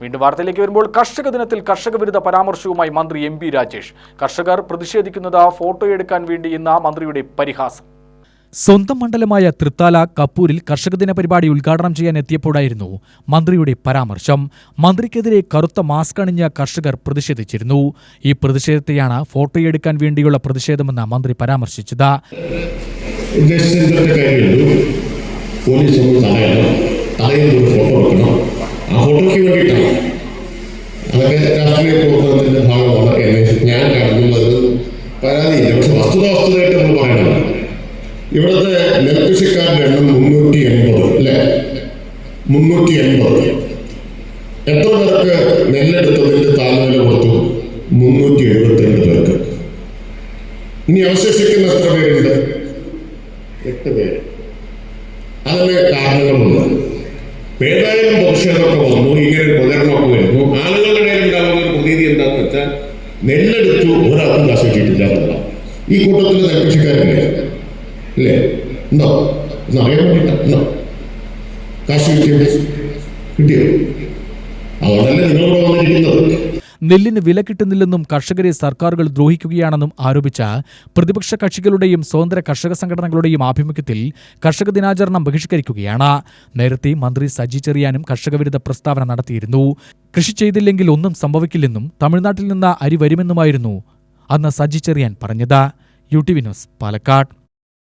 വീണ്ടും വാർത്തയിലേക്ക് വരുമ്പോൾ കർഷക ദിനത്തിൽ കർഷക വിരുദ്ധ പരാമർശവുമായി മന്ത്രി എം പി രാജേഷ്. കർഷകർ പ്രതിഷേധിക്കുന്നത് ഫോട്ടോയെടുക്കാൻ വേണ്ടി ഇന്ന് മന്ത്രിയുടെ പരിഹാസം. സ്വന്തം മണ്ഡലമായ തൃത്താല കപ്പൂരിൽ കർഷക ദിന പരിപാടി ഉദ്ഘാടനം ചെയ്യാൻ എത്തിയപ്പോഴായിരുന്നു മന്ത്രിയുടെ പരാമർശം. മന്ത്രിക്കെതിരെ കറുത്ത മാസ്ക് അണിഞ്ഞ കർഷകർ പ്രതിഷേധിച്ചിരുന്നു. ഈ പ്രതിഷേധത്തെയാണ് ഫോട്ടോയെടുക്കാൻ വേണ്ടിയുള്ള പ്രതിഷേധമെന്ന് മന്ത്രി പരാമർശിച്ചത്. പോലീസ് തടയണം. തടയുന്ന ഒരു ഫോട്ടോ എടുക്കണം. അതൊക്കെ രാഷ്ട്രീയ പ്രവർത്തനത്തിന്റെ ഭാഗമാണ്. എന്ന് ഞാൻ കാണുന്നത് പരാതിയില്ല പക്ഷെ വസ്തുത വസ്തുതയായിട്ട് നമ്മൾ പറയണം ഇവിടുത്തെ നെൽകൃഷിക്കാരുടെ എണ്ണം മുന്നൂറ്റി എൺപത് അല്ലെ? മുന്നൂറ്റി എൺപത്. എത്ര പേർക്ക് നെല്ലെടുത്തതിന്റെ താങ്ങുവില കൊടുത്തു? മുന്നൂറ്റി എഴുപത്തിരണ്ട് പേർക്ക്. ഇനി അവശേഷിക്കുന്ന എത്ര പേരുണ്ട്? എട്ട് പേര്. അതിന് കാരണങ്ങളുണ്ട്. ഏതായാലും പ്രതിഷേധമൊക്കെ വന്നു ഇങ്ങനെ ഒരു പ്രചരണമൊക്കെ വരുന്നു. ആളുകളുടെ ഇടയിൽ ഉണ്ടാകുന്ന ഒരു പ്രതീതി എന്താണെന്ന് വെച്ചാൽ നെല്ലെടുത്തു ഒരാൾക്കും കാശ് കിട്ടിയിട്ടില്ല എന്നുള്ള ഈ കൂട്ടത്തിൽ നെൽകൃഷിക്കാരില്ലേ? അല്ലേ ഉണ്ടോ? ഒന്ന് അറിയാൻ വേണ്ടിയിട്ടാ. ഉണ്ടോ? കാശ് കിട്ടിയോ കിട്ടിയോ? അതുകൊണ്ടല്ലേ നിങ്ങളിവിടെ വന്നിരിക്കുന്നത്. നെല്ലിന് വില കിട്ടുന്നില്ലെന്നും കർഷകരെ സർക്കാരുകൾ ദ്രോഹിക്കുകയാണെന്നും ആരോപിച്ച പ്രതിപക്ഷ കക്ഷികളുടെയും സ്വതന്ത്ര കർഷക സംഘടനകളുടെയും ആഭിമുഖ്യത്തിൽ കർഷക ദിനാചരണം ബഹിഷ്കരിക്കുകയാണ്. നേരത്തെ മന്ത്രി സജി ചെറിയാനും കർഷകവിരുദ്ധ പ്രസ്താവന നടത്തിയിരുന്നു. കൃഷി ചെയ്തില്ലെങ്കിൽ ഒന്നും സംഭവിക്കില്ലെന്നും തമിഴ്നാട്ടിൽ നിന്ന് അരി വരുമെന്നുമായിരുന്നു അന്ന് സജി ചെറിയാൻ പറഞ്ഞത്. U T V news Palakkad.